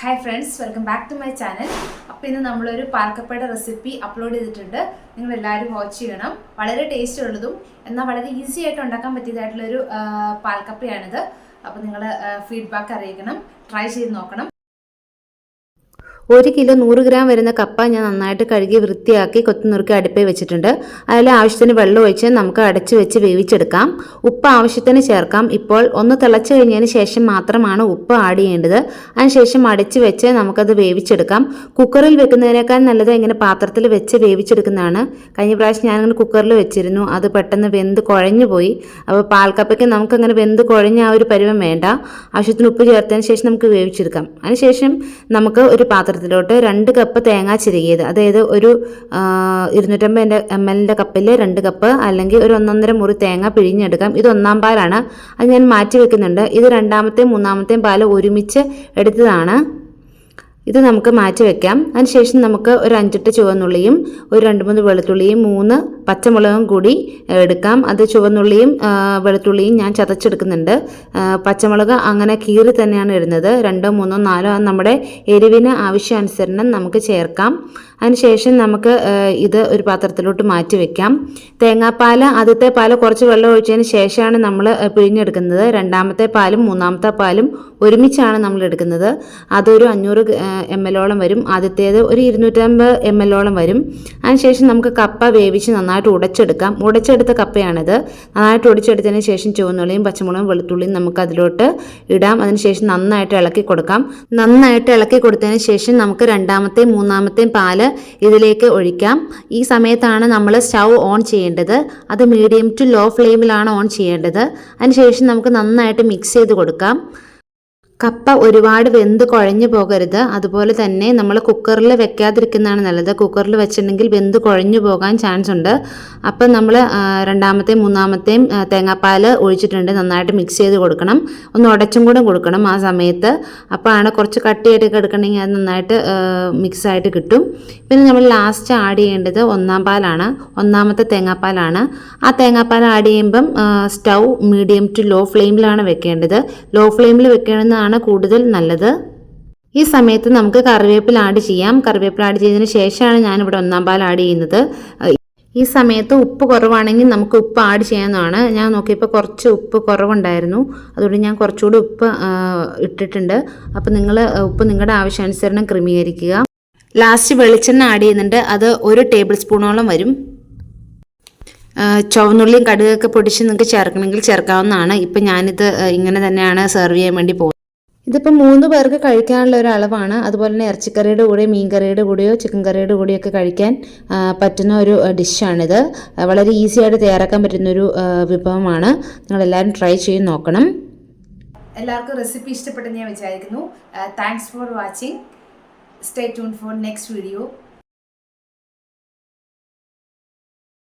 Hi friends welcome back to my channel അപ്പോൾ ഇന്ന് നമ്മളൊരു പാൽക്കപ്പയുടെ റെസിപ്പി അപ്ലോഡ് ചെയ്തിട്ടുണ്ട്. നിങ്ങൾ എല്ലാവരും വാച്ച് ചെയ്യണം. വളരെ ടേസ്റ്റ് ഉള്ളതും എന്നാൽ വളരെ ഈസി ആയിട്ട് ഉണ്ടാക്കാൻ പറ്റിയതായിട്ടുള്ളൊരു പാൽക്കപ്പയാണിത്. അപ്പോൾ നിങ്ങൾ ഫീഡ്ബാക്ക് അറിയിക്കണം. ട്രൈ ചെയ്ത് നോക്കണം. ഒരു കിലോ നൂറ് ഗ്രാം വരുന്ന കപ്പ ഞാൻ നന്നായിട്ട് കഴുകി വൃത്തിയാക്കി കൊത്തുനുറുക്കി അടുപ്പേ വെച്ചിട്ടുണ്ട്. അതിൽ ആവശ്യത്തിന് വെള്ളം ഒഴിച്ച് നമുക്ക് അടച്ചു വെച്ച് വേവിച്ചെടുക്കാം. ഉപ്പ് ആവശ്യത്തിന് ചേർക്കാം. ഇപ്പോൾ ഒന്ന് തിളച്ചു കഴിഞ്ഞതിന് ശേഷം മാത്രമാണ് ഉപ്പ് ആഡ് ചെയ്യേണ്ടത്. അതിനുശേഷം അടച്ചു വെച്ച് നമുക്കത് വേവിച്ചെടുക്കാം. കുക്കറിൽ വെക്കുന്നതിനേക്കാൾ നല്ലത് ഇങ്ങനെ പാത്രത്തിൽ വെച്ച് വേവിച്ചെടുക്കുന്നതാണ്. കഴിഞ്ഞ പ്രാവശ്യം ഞാനങ്ങനെ കുക്കറിൽ വെച്ചിരുന്നു. അത് പെട്ടെന്ന് വെന്ത് കുഴഞ്ഞു പോയി. അപ്പോൾ പാൽക്കപ്പയ്ക്ക് നമുക്കങ്ങനെ വെന്ത് കുഴഞ്ഞ ആ ഒരു പരിവം വേണ്ട. ആവശ്യത്തിന് ഉപ്പ് ചേർത്തതിന് ശേഷം നമുക്ക് വേവിച്ചെടുക്കാം. അതിനുശേഷം നമുക്ക് ഒരു പാത്രത്തിലോട്ട് രണ്ട് കപ്പ് തേങ്ങ ചിരുകിയത്. അതായത് ഒരു ഇരുന്നൂറ്റമ്പത് എം എല്ലിന്റെ കപ്പിൽ രണ്ട് കപ്പ് അല്ലെങ്കിൽ ഒരു ഒന്നൊന്നര മുറി തേങ്ങ പിഴിഞ്ഞെടുക്കാം. ഇത് ഒന്നാം പാലാണ്. അത് ഞാൻ മാറ്റി വെക്കുന്നുണ്ട്. ഇത് രണ്ടാമത്തെയും മൂന്നാമത്തെയും പാൽ ഒരുമിച്ച് എടുത്തതാണ്. ഇത് നമുക്ക് മാറ്റി വെക്കാം. അതിനുശേഷം നമുക്ക് ഒരു അഞ്ചെട്ട് ചുവന്നുള്ളിയും ഒരു രണ്ട് മൂന്ന് വെളുത്തുള്ളിയും മൂന്ന് പച്ചമുളകും കൂടി എടുക്കാം. അത് ചുവന്നുള്ളിയും വെളുത്തുള്ളിയും ഞാൻ ചതച്ചെടുക്കുന്നുണ്ട്. പച്ചമുളക് അങ്ങനെ കീറി തന്നെയാണ് ഇടുന്നത്. രണ്ടോ മൂന്നോ നാലോ നമ്മുടെ എരിവിന് ആവശ്യാനുസരണം നമുക്ക് ചേർക്കാം. അതിനുശേഷം നമുക്ക് ഇത് ഒരു പാത്രത്തിലോട്ട് മാറ്റി വെക്കാം. തേങ്ങാപ്പാൽ ആദ്യത്തെ പാൽ കുറച്ച് വെള്ളം ഒഴിച്ചതിന് ശേഷമാണ് നമ്മൾ പിഴിഞ്ഞെടുക്കുന്നത്. രണ്ടാമത്തെ പാലും മൂന്നാമത്തെ പാലും ഒരുമിച്ചാണ് നമ്മൾ എടുക്കുന്നത്. അതൊരു അഞ്ഞൂറ് എം എല്ലോളം വരും. ആദ്യത്തേത് ഒരു ഇരുന്നൂറ്റമ്പത് എം എല്ലോളം വരും. അതിനുശേഷം നമുക്ക് കപ്പ വേവിച്ച് നന്നായിട്ട് ഉടച്ചെടുക്കാം. ഉടച്ചെടുത്ത കപ്പയാണിത്. നന്നായിട്ട് ഉടച്ചെടുത്തതിന് ശേഷം ചുവന്നുള്ളിയും പച്ചമുളകും വെളുത്തുള്ളിയും നമുക്ക് അതിലോട്ട് ഇടാം. അതിനുശേഷം നന്നായിട്ട് ഇളക്കി കൊടുക്കാം. നന്നായിട്ട് ഇളക്കി കൊടുത്തതിന് ശേഷം നമുക്ക് രണ്ടാമത്തെയും മൂന്നാമത്തെയും പാൽ ഇതിലേക്ക് ഒഴിക്കാം. ഈ സമയത്താണ് നമ്മൾ സ്റ്റൗ ഓൺ ചെയ്യേണ്ടത്. അത് മീഡിയം ടു ലോ ഫ്ലെയിമിലാണ് ഓൺ ചെയ്യേണ്ടത്. അതിനുശേഷം നമുക്ക് നന്നായിട്ട് മിക്സ് ചെയ്ത് കൊടുക്കാം. കപ്പ ഒരുപാട് വെന്ത് കുഴഞ്ഞു പോകരുത്. അതുപോലെ തന്നെ നമ്മൾ കുക്കറിൽ വെക്കാതിരിക്കുന്നതാണ് നല്ലത്. കുക്കറിൽ വെച്ചിട്ടുണ്ടെങ്കിൽ വെന്ത് കുഴഞ്ഞു പോകാൻ ചാൻസ് ഉണ്ട്. അപ്പം നമ്മൾ രണ്ടാമത്തെയും മൂന്നാമത്തെയും തേങ്ങാപ്പാൽ ഒഴിച്ചിട്ടുണ്ട്. നന്നായിട്ട് മിക്സ് ചെയ്ത് കൊടുക്കണം. ഒന്ന് ഉടച്ചും കൂടെ കൊടുക്കണം ആ സമയത്ത്. അപ്പോൾ ആണ് കുറച്ച് കട്ടിയായിട്ടൊക്കെ എടുക്കണമെങ്കിൽ അത് നന്നായിട്ട് മിക്സായിട്ട് കിട്ടും. പിന്നെ നമ്മൾ ലാസ്റ്റ് ആഡ് ചെയ്യേണ്ടത് ഒന്നാം പാലാണ്. ഒന്നാമത്തെ തേങ്ങാപ്പാലാണ്. ആ തേങ്ങാപ്പാൽ ആഡ് ചെയ്യുമ്പം സ്റ്റൗ മീഡിയം ടു ലോ ഫ്ലെയിമിലാണ് വെക്കേണ്ടത്. ലോ ഫ്ലെയിമിൽ വെക്കണമെന്നാണ് കൂടുതൽ നല്ലത്. ഈ സമയത്ത് നമുക്ക് കറിവേപ്പില ആഡ് ചെയ്യാം. കറിവേപ്പില ആഡ് ചെയ്തതിന് ശേഷമാണ് ഞാനിവിടെ ഒന്നാം പാൽ ആഡ് ചെയ്യുന്നത്. ഈ സമയത്ത് ഉപ്പ് കുറവാണെങ്കിൽ നമുക്ക് ഉപ്പ് ആഡ് ചെയ്യാവുന്നതാണ്. ഞാൻ നോക്കിയപ്പോൾ കുറച്ച് ഉപ്പ് കുറവുണ്ടായിരുന്നു. അതുകൊണ്ട് ഞാൻ കുറച്ചുകൂടി ഉപ്പ് ഇട്ടിട്ടുണ്ട്. അപ്പോൾ നിങ്ങൾ ഉപ്പ് നിങ്ങളുടെ ആവശ്യാനുസരണം ക്രമീകരിക്കുക. ലാസ്റ്റ് വെളിച്ചെണ്ണ ആഡ് ചെയ്യുന്നുണ്ട്. അത് ഒരു ടേബിൾ സ്പൂണോളം വരും. ചുവന്നുള്ളിയും കടുകൊക്കെ പൊടിച്ച് നിങ്ങൾക്ക് ചേർക്കണമെങ്കിൽ ചേർക്കാവുന്നതാണ്. ഇപ്പം ഞാനിത് ഇങ്ങനെ തന്നെയാണ് സെർവ് ചെയ്യാൻ വേണ്ടി പോകുന്നത്. ഇതിപ്പോൾ മൂന്ന് പേർക്ക് കഴിക്കാനുള്ള ഒരു അളവാണ്. അതുപോലെ തന്നെ ഇറച്ചിക്കറിയുടെ കൂടെ മീൻ കറിയുടെ കൂടെയോ ചിക്കൻ കറിയുടെ കൂടെയോ ഒക്കെ കഴിക്കാൻ പറ്റുന്ന ഒരു ഡിഷാണിത്. വളരെ ഈസി ആയിട്ട് തയ്യാറാക്കാൻ പറ്റുന്നൊരു വിഭവമാണ്. നിങ്ങളെല്ലാവരും ട്രൈ ചെയ്ത് നോക്കണം. എല്ലാവർക്കും റെസിപ്പി ഇഷ്ടപ്പെട്ടെന്ന് ഞാൻ വിചാരിക്കുന്നു. Thanks for watching stay tune for next video